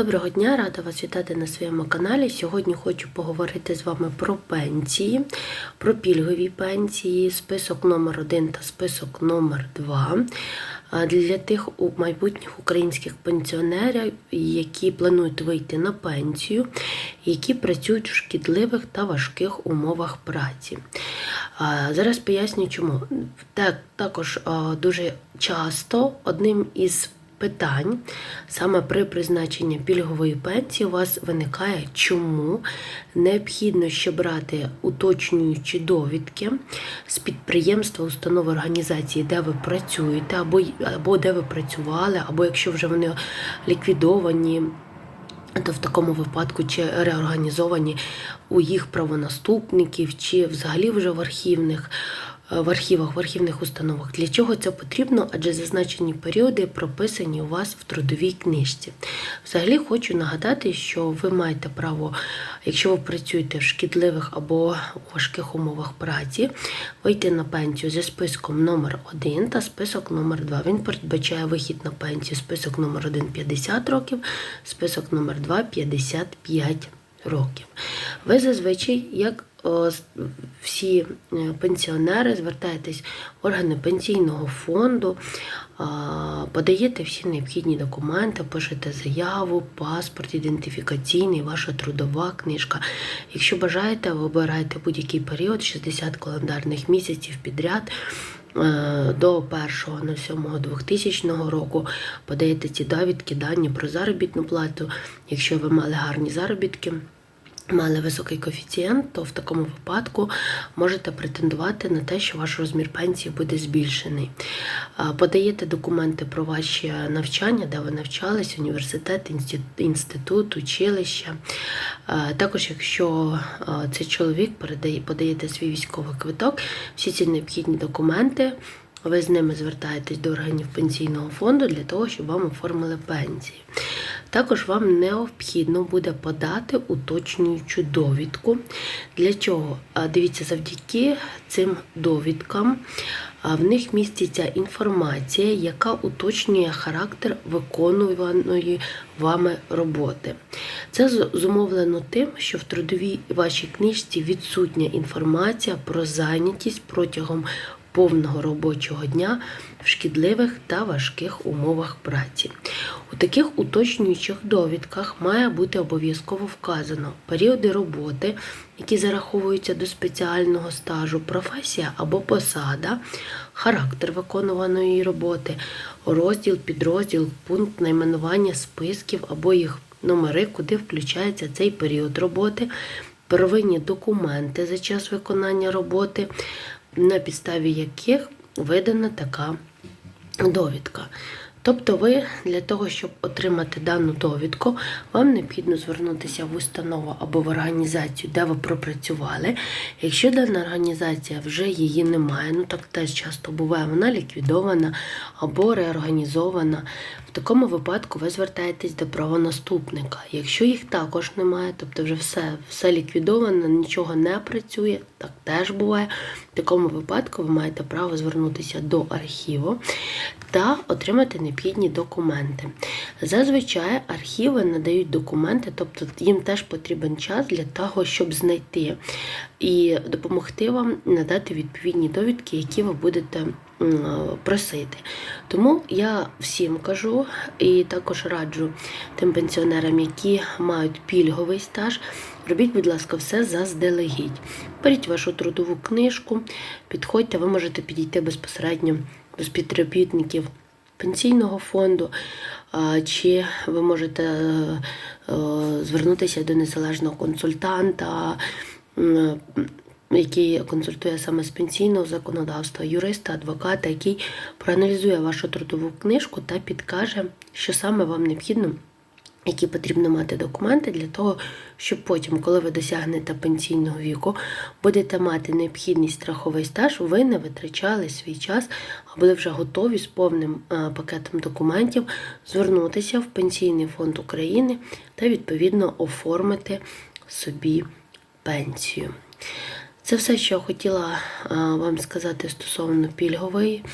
Доброго дня, рада вас вітати на своєму каналі. Сьогодні хочу поговорити з вами про пенсії, про пільгові пенсії, список номер 1 та список номер 2 для тих майбутніх українських пенсіонерів, які планують вийти на пенсію, які працюють в шкідливих та важких умовах праці. Зараз поясню, чому. Так, також дуже часто одним із питань саме при призначенні пільгової пенсії у вас виникає, чому необхідно ще брати уточнюючі довідки з підприємства, установи організації, де ви працюєте, або, або де ви працювали, або якщо вже вони ліквідовані. То в такому випадку чи реорганізовані у їх правонаступників, чи взагалі вже в архівних в архівах, в архівних установах. Для чого це потрібно? Адже зазначені періоди прописані у вас в трудовій книжці. Взагалі хочу нагадати, що ви маєте право, якщо ви працюєте в шкідливих або важких умовах праці, вийти на пенсію зі списком номер 1 та список номер 2. Він передбачає вихід на пенсію список номер 1 50 років, список номер 2 55 років. Ви зазвичай, як всі е, пенсіонери, звертаєтесь в органи пенсійного фонду, подаєте всі необхідні документи, пишете заяву, паспорт, ідентифікаційний, ваша трудова книжка. Якщо бажаєте, ви обираєте будь-який період, 60 календарних місяців підряд. е, До 1.07.2000 року подаєте ці довідки, дані про заробітну плату. Якщо ви мали гарні заробітки, мали високий коефіцієнт, то в такому випадку можете претендувати на те, що ваш розмір пенсії буде збільшений. Подаєте документи про ваші навчання, де ви навчались, університет, інститут, училище. Також, якщо а, цей чоловік подаєте свій військовий квиток, всі ці необхідні документи. Ви з ними звертаєтесь до органів пенсійного фонду для того, щоб вам оформили пенсії. Також вам необхідно буде подати уточнюючу довідку. Для чого? Дивіться, завдяки цим довідкам в них міститься інформація, яка уточнює характер виконуваної вами роботи. Це зумовлено тим, що в трудовій вашій книжці відсутня інформація про зайнятість протягом повного робочого дня в шкідливих та важких умовах праці. У таких уточнюючих довідках має бути обов'язково вказано періоди роботи, які зараховуються до спеціального стажу, професія або посада, характер виконуваної роботи, розділ, підрозділ, пункт найменування списків або їх номери, куди включається цей період роботи, первинні документи за час виконання роботи, на підставі яких видана така довідка. Тобто ви для того, щоб отримати дану довідку, вам необхідно звернутися в установу або в організацію, де ви пропрацювали. Якщо дана організація вже її немає, ну так теж часто буває, вона ліквідована або реорганізована. В такому випадку ви звертаєтесь до правонаступника. Якщо їх також немає, тобто вже все, все ліквідовано, нічого не працює, так теж буває. В такому випадку ви маєте право звернутися до архіву та отримати необхідні документи. Зазвичай архіви надають документи, тобто їм теж потрібен час для того, щоб знайти і допомогти вам надати відповідні довідки, які ви будете просити. Тому я всім кажу і також раджу тим пенсіонерам, які мають пільговий стаж. Робіть, будь ласка, все заздалегідь. Беріть вашу трудову книжку, підходьте, ви можете підійти безпосередньо до співробітників пенсійного фонду, чи ви можете е, е, звернутися до незалежного консультанта, який консультує саме з пенсійного законодавства, юриста, адвоката, який проаналізує вашу трудову книжку та підкаже, що саме вам необхідно які потрібно мати документи для того, щоб потім, коли ви досягнете пенсійного віку, будете мати необхідний страховий стаж, ви не витрачали свій час, а були вже готові з повним е, пакетом документів звернутися в Пенсійний фонд України та відповідно оформити собі пенсію. Це все, що я хотіла е, вам сказати стосовно пільгової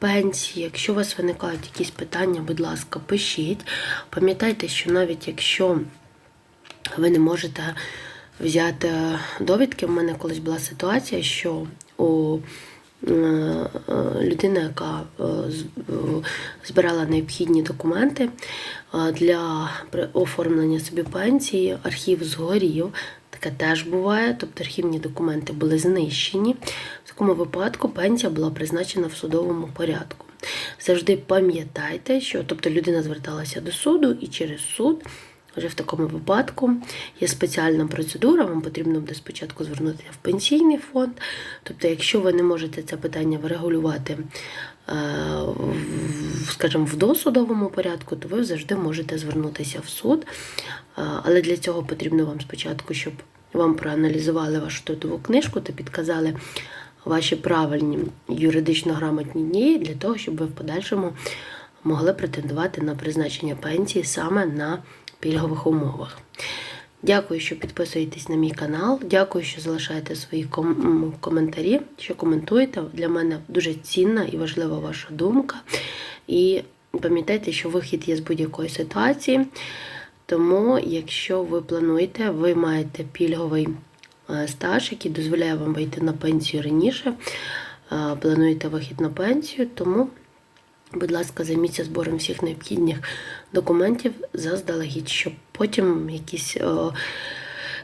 пенсії. Якщо у вас виникають якісь питання, будь ласка, пишіть. Пам'ятайте, що навіть якщо ви не можете взяти довідки, в мене колись була ситуація, що у е, е, людина, яка е, збирала необхідні документи для оформлення собі пенсії, архів згорів. Таке теж буває, тобто архівні документи були знищені. В такому випадку пенсія була призначена в судовому порядку. Завжди пам'ятайте, що тобто людина зверталася до суду і через суд. Вже в такому випадку є спеціальна процедура, вам потрібно буде спочатку звернутися в пенсійний фонд. Тобто, якщо ви не можете це питання врегулювати, скажімо, в досудовому порядку, то ви завжди можете звернутися в суд. Е, Але для цього потрібно вам спочатку, щоб вам проаналізували вашу трудову книжку та підказали ваші правильні юридично грамотні дії для того, щоб ви в подальшому могли претендувати на призначення пенсії саме на пільгових умовах. Дякую, що підписуєтесь на мій канал. Дякую, що залишаєте свої ком- коментарі, що коментуєте. Для мене дуже цінна і важлива ваша думка. І пам'ятайте, що вихід є з будь-якої ситуації. Тому, якщо ви плануєте, ви маєте пільговий е, стаж, який дозволяє вам вийти на пенсію раніше, е, плануєте вихід на пенсію, тому Будь ласка, займіться збором всіх необхідних документів заздалегідь, щоб потім якісь,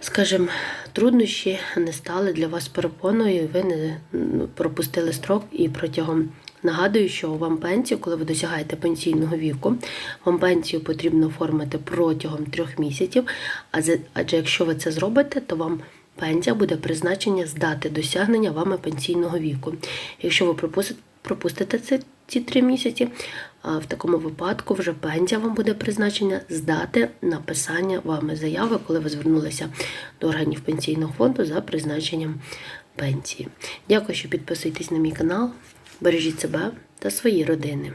скажімо, труднощі не стали для вас перепоною, і ви не ну, пропустили строк і протягом. Нагадую, що вам пенсію, коли ви досягаєте пенсійного віку, вам пенсію потрібно оформити протягом трьох місяців. Адже якщо ви це зробите, то вам пенсія буде призначення з дати досягнення вами пенсійного віку. Якщо ви пропустите пропустите ці, три місяці, в такому випадку вже пенсія вам буде призначення з дати написання вами заяви, коли ви звернулися до органів пенсійного фонду за призначенням пенсії. Дякую, що підписуєтесь на мій канал. Бережіть себе та свої родини.